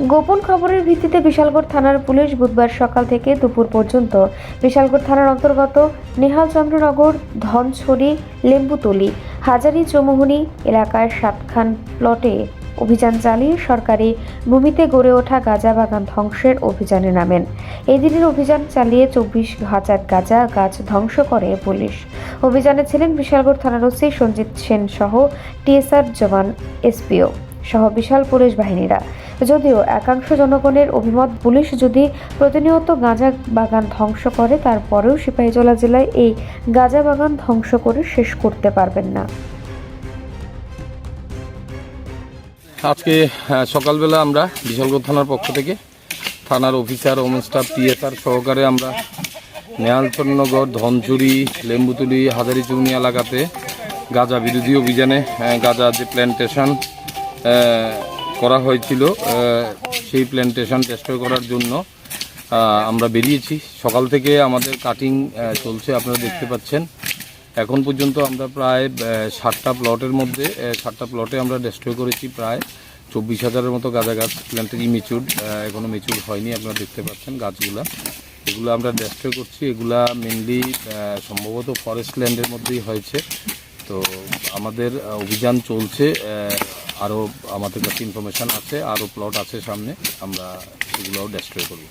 গোপন খবরের ভিত্তিতে বিশালগড় থানার পুলিশ বুধবার সকাল থেকে দুপুর পর্যন্ত বিশালগড় থানার অন্তর্গত নেহালচন্দ্রনগর, ধনছড়ি, লেম্বুতলি, হাজারি চৌমুহনী এলাকায় সাতখান প্লটে অভিযান চালিয়ে সরকারি ভূমিতে গড়ে ওঠা গাঁজা বাগান ধ্বংসের অভিযানে নামেন। এই দিনের অভিযান চালিয়ে চব্বিশ হাজার গাঁজা গাছ ধ্বংস করে পুলিশ। অভিযানে ছিলেন বিশালগড় থানার ওসি সঞ্জিত সেন সহ টিএসআর জওয়ান এসপিও। সহ বিশাল পুলিশ বাহিনীরা। যদিও একাংশ জনগণের অভিমত, পুলিশ যদি প্রতিনিয়ত গাঁজা বাগান ধ্বংস করে, তারপরেও সিপাহীজলা জেলায় এই গাঁজা বাগান ধ্বংস করে শেষ করতে পারবেন না। আজকে সকালবেলা আমরা বিশালগড় থানার পক্ষ থেকে থানার অফিসার ওমেন স্টাফ টিএসআর সহকারে আমরা নেহালচন্নগর ধনচুরি লেম্বুতুলি হাজারি চৌনি এলাকাতে গাঁজা বিরোধী অভিযানে গাঁজা যে প্ল্যান্টেশন করা হয়েছিল সেই প্ল্যান্টেশন ডেস্ট্রয় করার জন্য। আমরা বেরিয়েছি। সকাল থেকে আমাদের কাটিং চলছে আপনারা দেখতে পাচ্ছেন। এখন পর্যন্ত আমরা প্রায় ষাটটা প্লটের মধ্যে ষাটটা প্লটে আমরা ডেস্ট্রয় করেছি প্রায় চব্বিশ হাজারের মতো গাঁজা গাছ। প্ল্যান্টের ইমিচুর এখনও মেচুর হয়নি আপনারা দেখতে পাচ্ছেন গাছগুলা। এগুলো আমরা ডেস্ট্রয় করছি। এগুলা মেনলি সম্ভবত ফরেস্ট ল্যান্ডের মধ্যেই হয়েছে। তো আমাদের অভিযান চলছে আরও আমাদের কাছে ইনফরমেশান আছে আরও প্লট আছে সামনে আমরা সেগুলোও ডেস্ট্রয় করব।